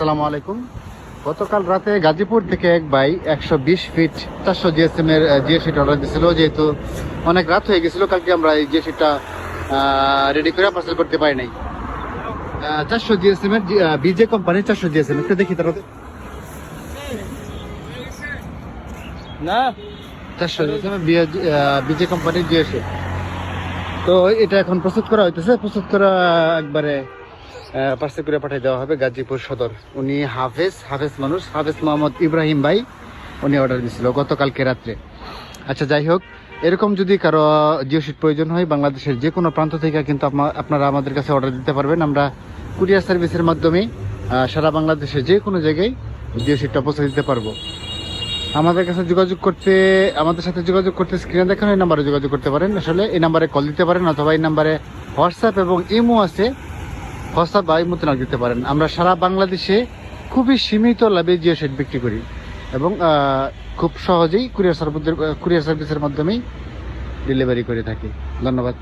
আসসালামু আলাইকুম। গতকাল রাতে গাজীপুর থেকে এক ভাই একশো বিশ ফিট চারশো জিএসএম এর জিএ অর্ডার দিয়েছিল। যেহেতু অনেক রাত হয়ে গেছিল কালকে আমরা এই জিএ শিটটা রেডি করে পার্সেল করতে পারি নাই। চারশো জিএসএম এর বিজে কোম্পানির চারশো জিএসএম একটু দেখি তারা। না। চারশো জিএসএম বিজে কোম্পানির জিএ তো এটা এখন প্রস্তুত করা হইতেছে। প্রস্তুত করা একবারে পার্সেল করে পাঠিয়ে দেওয়া হবে গাজীপুর সদর। উনি হাফেজ হাফেজ মানুষ, হাফেজ মোহাম্মদ ইব্রাহিম ভাই, উনি অর্ডার দিয়েছিল গতকালকে রাত্রে। আচ্ছা যাই হোক, এরকম যদি কারও জিও শিট প্রয়োজন হয়, বাংলাদেশের যে কোনো প্রান্ত থেকে কিন্তু আপনারা আমাদের কাছে অর্ডার দিতে পারবেন। আমরা কুরিয়ার সার্ভিসের মাধ্যমে সারা বাংলাদেশের যে কোনো জায়গায় জিও শিটটা পৌঁছে দিতে পারব। আমাদের কাছে যোগাযোগ করতে, আমাদের সাথে যোগাযোগ করতে স্ক্রিনে দেখানো এই নাম্বারে যোগাযোগ করতে পারেন। আসলে এই নাম্বারে কল দিতে পারেন, অথবা এই নাম্বারে হোয়াটসঅ্যাপ এবং ইমো আছে। হোয়াটসঅ্যাপ বা ইমোতে নাক দিতে পারেন। আমরা সারা বাংলাদেশে খুবই সীমিত লাভে জিও সেট বিক্রি করি এবং খুব সহজেই কুরিয়ার সার্ভিসের কুরিয়ার সার্ভিসের মাধ্যমেই ডেলিভারি করে থাকি। ধন্যবাদ।